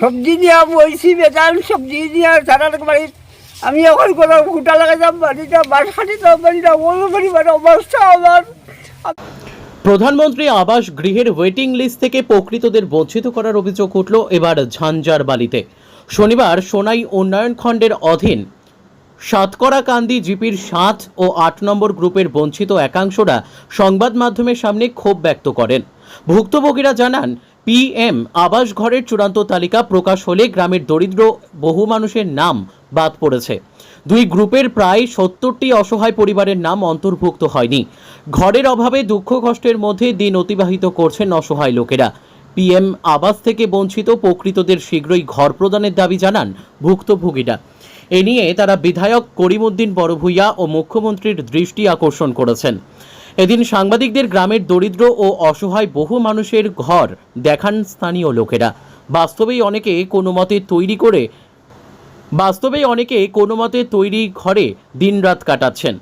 সবজি নিয়ে বইছি সবজি নিয়ে সারার বাড়ি। আমি এখন কোনো বাড়িটা বাস বাড়িটা অবস্থা আমার। প্রধানমন্ত্রী আবাস গৃহের ওয়েটিং লিস্ট থেকে প্রকৃতদের বঞ্চিত করার অভিযোগ উঠল এবার ঝাঞ্ঝার বালিতে। শনিবার সোনাই উন্নয়ন খণ্ডের অধীন সাতকরা কান্দি জিপির সাত ও আট নম্বর গ্রুপের বঞ্চিত একাংশরা সংবাদ মাধ্যমের সামনে ক্ষোভ ব্যক্ত করেন। ভুক্তভোগীরা জানান পিএম আবাস ঘরের চূড়ান্ত তালিকা প্রকাশ হলে গ্রামের দরিদ্র বহু মানুষের নাম বাদ পড়েছে। দুই গ্রুপের প্রায় সত্তরটি অসহায় পরিবারের নাম অন্তর্ভুক্ত হয়নি। ঘরের অভাবে দুঃখ কষ্টের মধ্যে দিন অতিবাহিত করছেন অসহায় লোকেরা। পিএম আবাস থেকে বঞ্চিত প্রকৃতদের শীঘ্রই ঘর প্রদানের দাবি জানান ভুক্তভোগীরা। এ নিয়ে তারা বিধায়ক করিমউদ্দিন বড়ভূইয়া ও মুখ্যমন্ত্রীর দৃষ্টি আকর্ষণ করেছেন। এদিন সাংবাদিকদের গ্রামের দরিদ্র ও অসহায় বহু মানুষের ঘর দেখান স্থানীয় লোকেরা। বাস্তবেই অনেকে কোনো মতে তৈরি করে বাস্তবেই অনেকে কোনো মতে তৈরি ঘরে দিনরাত কাটাচ্ছেন।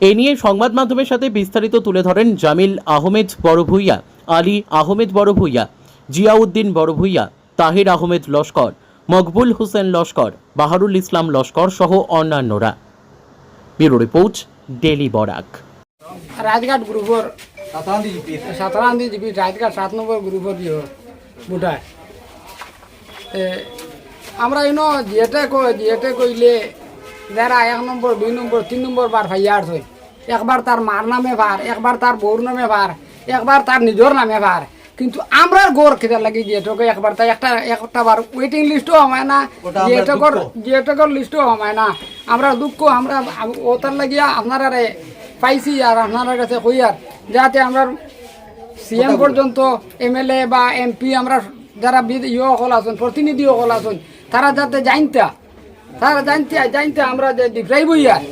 এ নিয়ে সংবাদ মাধ্যমের সাথে বিস্তারিত তুলে ধরেন জামিল আহমেদ বড়ভূইয়া, আলী আহমেদ বড়ভূইয়া, জিয়াউদ্দিন বড়ভূইয়া, তাহির আহমেদ লস্কর, মকবুল হোসেন লস্কর, বাহারুল ইসলাম লস্কর সহ অন্যান্যরা। Bureau report daily Barak. Rajghat গ্রুপর সাতারান্দি জিবি রাজঘাট সাত নম্বর গ্রুপর ইয়ে বুটায়। আমরা ইনো জিয়েটে কই জিয়েটে কইলে যারা এক নম্বর দুই নম্বর তিন নম্বর বার ভাইয়ার থই একবার তার মার নামে ভার একবার তার বউর নামে ভার একবার তার নিজের নামে ভার। কিন্তু আমরা গোর খেতে লাগি জিয়েটকে একবার তাই একটা একটা বার ওয়েটিং লিস্টও আমায় না জিয়েটকর জিয়েটকর লিস্টও আমায় না। আমরা দুঃখ আমরা ওটার লাগিয়া আপনারা পাইছি আর আপনার কাছে কই আর যাতে আমরা সিএম পর্যন্ত এমএলএ বা এমপি আমরা যারা বিদ- ইয়ে হল আছেন প্রতিনিধি হল আছেন তারা যাতে জানতা তারা জানতে জানতে আমরা যে ডিপ্রাইব আর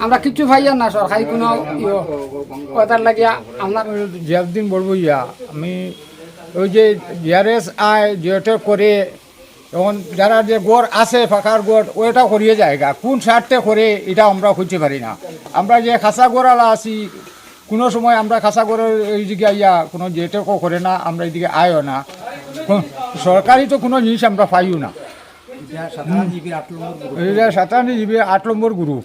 আমরা কিছু ভাইয়া না সরকারি কোনো ইয়ে কথার লাগিয়া আপনার জিয়াউদ্দিন বড়বইয়া আমি ওই যে জিআরএস আয় যেটা করে এখন যারা যে গড় আছে ফাঁকার গড় ওইটা করিয়ে জায়গা। কোন স্বার্থে করে এটা আমরা খুঁজতে পারি না। আমরা যে খাসা গোড়ালা আছি, কোনো সময় আমরা খাসা গড়ের এই দিকে ইয়া কোনো যেটাও করে না, আমরা এইদিকে আয়ও না। সরকারি তো কোনো জিনিস আমরা পাইও না। এটা সাতান্ন আট নম্বর গ্রুপ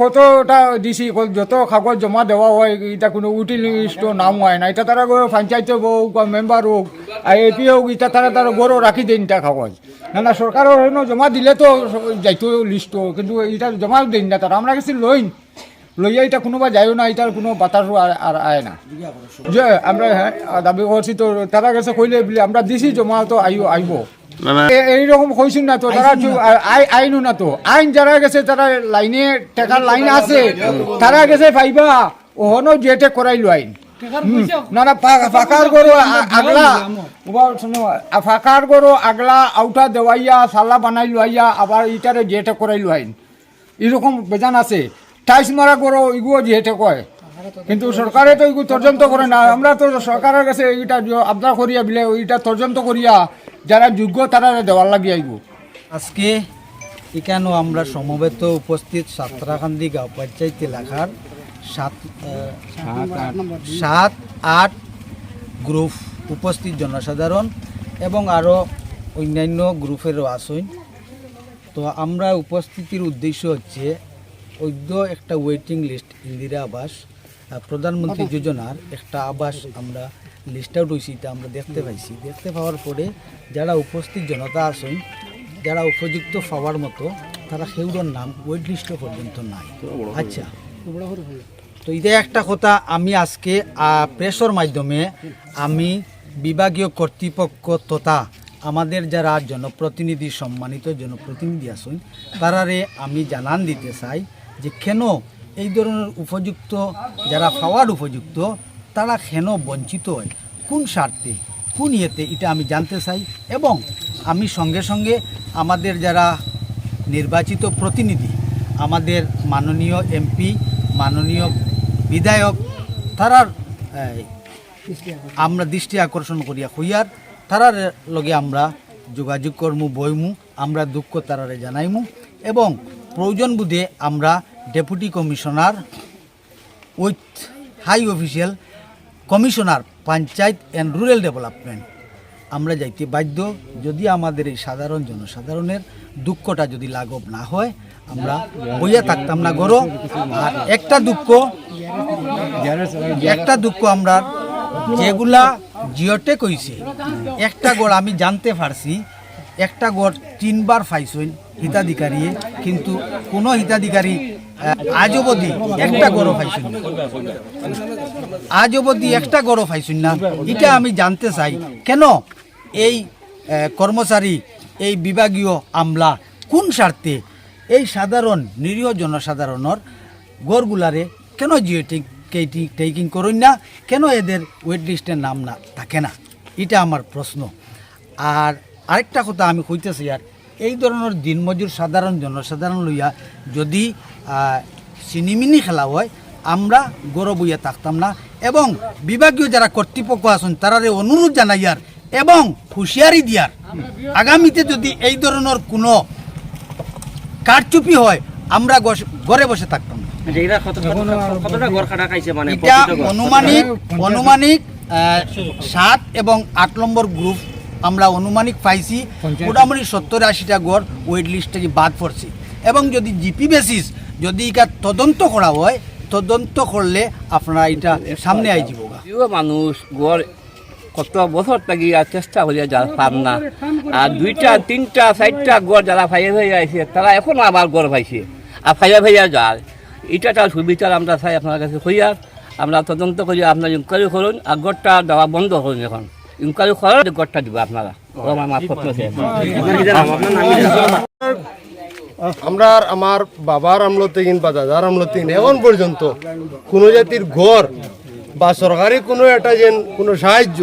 কতটা দিছি যত কাগজ জমা দেওয়া হয়, এটা কোনো উটিল লিস্ট নাম হয় না। এটা তারা পঞ্চায়েত হোক বা মেম্বার হোক আর এপি হোক এটা তারা তারা গরো রাখি দেন এটা কাগজ। না না সরকারের হইনো জমা দিলে তো যাইতো লিস্ট কিন্তু এটা জমা দেন না তারা। আমরা গেছি লইন। লইয়া এটা কোনোবা যায়ও না এটার কোনো বাতাসও আর- আয় না। যে আমরা হ্যাঁ দাবি করছি তো তারা গেছে কইলে বলে আমরা দিছি জমা তো আইও আইব। এইরকম কইছেন না তো তারা আইনও না। তো। আইন যারা গেছে তারা লাইনে টেকার লাইন আছে। তারা গেছে পাইবা ওহনো যেটে করাইলো আইন। না না ফাঁকার গরু আগলা ওবা শুনো, আ- ফাঁকার গরু আগলা আউটা দেওয়াইয়া সালা বানাই লইয়া আবার ইটারে যেটে করাইলো আইন এরকম বেজান আছে। টাইস মারা গরু ইগুলো যেটে কয়। কিন্তু সরকারে তো এগুলো তর্জন্ত করে না। আমরা তো সরকারের কাছে এইটা আবদার করিয়া বিলে ওইটা তর্জন্ত করিয়া যারা যোগ্য তারা দেওয়ার লাগিয়ে আইব আজকে এখানেও আমরা সমবেত উপস্থিত সাতরাকান্দি গাঁও পঞ্চায়েত এলাকার সাত সাত আট। গ্রুপ উপস্থিত জনসাধারণ এবং আরও অন্যান্য গ্রুপেরও আসুন। তো আমরা উপস্থিতির উদ্দেশ্য হচ্ছে ঐদ্য একটা ওয়েটিং লিস্ট ইন্দিরা আবাস প্রধানমন্ত্রী যোজনার একটা আবাস আমরা লিস্ট আউট হয়েছি এটা আমরা দেখতে পাইছি। দেখতে পাওয়ার পরে যারা উপস্থিত জনতা আছেন যারা উপযুক্ত পাওয়ার মতো তারা সেগুলোর নাম ওয়েট লিস্টও পর্যন্ত নাই। আচ্ছা। তো এটা একটা কথা আমি আজকে প্রেসর মাধ্যমে আমি বিভাগীয় কর্তৃপক্ষ তথা আমাদের যারা জনপ্রতিনিধি, সম্মানিত জনপ্রতিনিধি আছেন, তারারে আমি জানান দিতে চাই যে কেন এই ধরনের উপযুক্ত, যারা পাওয়ার উপযুক্ত, তারা কেন বঞ্চিত হয়? কোন স্বার্থে? কোন ইয়েতে? এটা আমি জানতে চাই এবং আমি সঙ্গে সঙ্গে আমাদের যারা নির্বাচিত প্রতিনিধি, আমাদের মাননীয় এমপি, মাননীয় বিধায়ক তারার আমরা দৃষ্টি আকর্ষণ করিয়া হইয়ার, তারার লগে আমরা যোগাযোগ কর্মু, বইমু, আমরা দুঃখ তারারে জানাইমু এবং প্রয়োজন বুধে আমরা deputy commissioner with high official commissioner, panchayat and rural development. আমরা যাইতে বাধ্য, যদি আমাদের এই সাধারণ জনসাধারণের দুঃখটা যদি লাঘব না হয়, আমরা বইয়া থাকতাম না গরো। আর একটা দুঃখ একটা দুঃখ আমরা, যেগুলা জিওটেক কইছে একটা গড় আমি জানতে পারছি, একটা গড় তিনবার পাইছেন হিতাধিকারী, কিন্তু কোনো হিতাধিকারী আজ অবধি একটা গড়ও পাইছেন না। আজ অবধি একটা গড়ও পাইছেন না। এটা আমি জানতে চাই, কেন এই কর্মচারী, এই বিভাগীয় আমলা, কোন স্বার্থে এই সাধারণ, নিরীহ জনসাধারণের গড়গুলারে কেন জিও টেকিং করুন না, কেন এদের ওয়েট লিস্টের নাম না থাকে না? এটা আমার প্রশ্ন। আর আরেকটা কথা আমি কইতেছি, আর এই ধরনের দিনমজুর সাধারণ জনসাধারণ লইয়া যদি সিনিমিনি খেলা হয়, আমরা গৌরব হইয়া থাকতাম না, এবং বিভাগীয় যারা কর্তৃপক্ষ আছেন, তারারে অনুরোধ জানাইয়ার এবং হুঁশিয়ারি দিয়ার আগামীতে যদি এই ধরনের কোনো কারচুপি হয়, আমরা ঘরে বসে থাকতাম অনুমানিক অনুমানিক সাত এবং আট নম্বর গ্রুপ আমরা অনুমানিক পাইছি। মোটামুটি সত্তর আশিটা গড় ওয়েট লিস্ট থেকে বাদ পড়ছে। এবং যদি জিপি বেসিস যদি এটা তদন্ত করা হয় তদন্ত করলে আপনারা এটা সামনে আই যাব মানুষ গড় কত বছর থাকি আর চেষ্টা করিয়া যা পান না। আর দুইটা তিনটা চারটা গড় যারা ফাইয়া ফাইয়া আছে তারা এখন আবার গড় পাইছে। আর ফাইয়া ফাইয়া যায়। এটা তার সুবিধা আমরা চাই আপনার কাছে হইয়ার আমরা তদন্ত করি, আপনার ইনকোয়ারি করুন, আর গড়টা দেওয়া বন্ধ করুন এখন। ইনকোয়ারি করার গড়টা দিব আপনারা। আমার আমরা বাবার আমলতে কিন বা দাদার আমলতে এখন পর্যন্ত কোনো জাতির ঘর বা সরকারি কোনো একটা যেন কোনো সাহায্য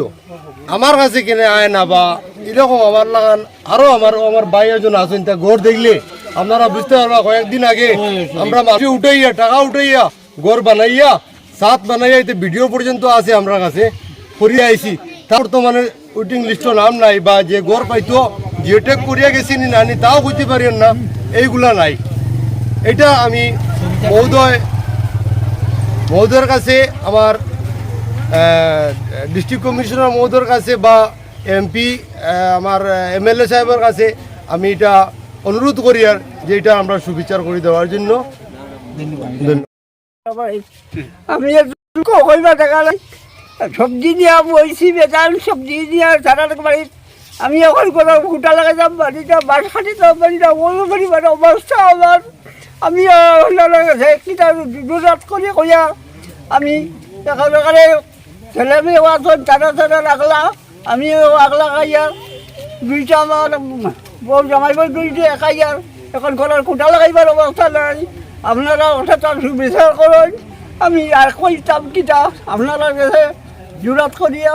আমার কাছে কিনে আয় না বা এরকম আমার লাগান, আরও আমার আমার ভাই একজন আছেন, তা ঘর দেখলে আপনারা বুঝতে পারবা কয়েকদিন আগে আমরা মাটি উঠাইয়া টাকা উঠাইয়া ঘর বানাইয়া সাত বানাইয়া এতে ভিডিও পর্যন্ত আছে আমার কাছে করিয়া আইছি। তার বর্তমানে ওয়েটিং লিস্ট নাম নাই বা যে গড় পাইতো জিওটেক করিয়া গেছি নি নানি তাও বুঝতে পারেন না এইগুলা নাই। এটা আমি মহোদয় মহোদয়ের কাছে আমার ডিস্ট্রিক্ট কমিশনার মহোদয়ের কাছে বা এমপি আমার এমএলএ সাহেবের কাছে আমি এটা অনুরোধ করি আর যে এটা আমরা সুবিচার করে দেওয়ার জন্য। আমি সবজি বেচাল সবজি বাড়ি। আমি এখন কোনো ফুটা লাগাই যাম বাড়িটা বাস খাটি যাম বাড়িটা, বাড়ি মানে অবস্থা আমার। আমি দূরাত করে কইয়া আমি এখন এখানে ছেলে মেয়ে তারা তারা রাখলা আমি আগলা খাইয়া দুইটা একাইয়ার এখন ঘরের কোটা লাগাইবার অবস্থা নাই। আপনারা তার সুবিচার আমি আর কইতাম কিটা, আপনারা গেছে জুরাত করিয়া